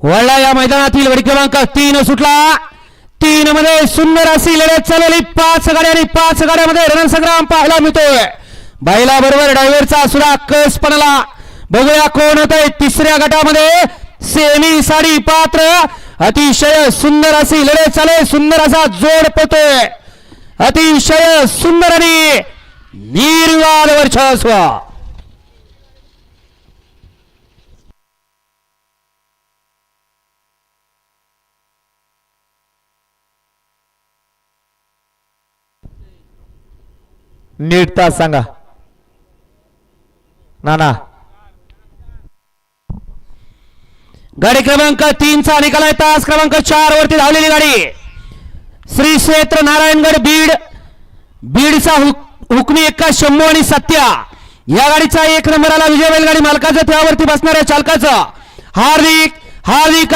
वळला या मैदानातील वडी क्रमांक तीन सुटला. तीन मध्ये सुंदर अशी लढत चालवली. पाच गाड्या आणि पाच गाड्यामध्ये रणसंग्राम पाहायला मिळतोय. बैला बरोबर ड्रायव्हरचा सुद्धा कस पडला बघूया कोण होत तिसऱ्या गटामध्ये. सेमी साडी पात्र अतिशय सुंदर अशी लढत चालू सुंदर असा जोड पतोय अतिशय सुंदर आणि निर्वाद वर्चस्व. नीट तास सांगा. नाना. गाडी क्रमांक तीनचा निकाल आहे तास क्रमांक चार वरती धावलेली गाडी. श्री क्षेत्र नारायणगड बीड बीडचा हुक- हुकमी एक्का शंभू आणि सत्या. या गाडीचा एक नंबर आला विजय बैलगाडी मालकाचं त्यावरती बसणाऱ्या चालकाचं. हार्दिक हार्दिक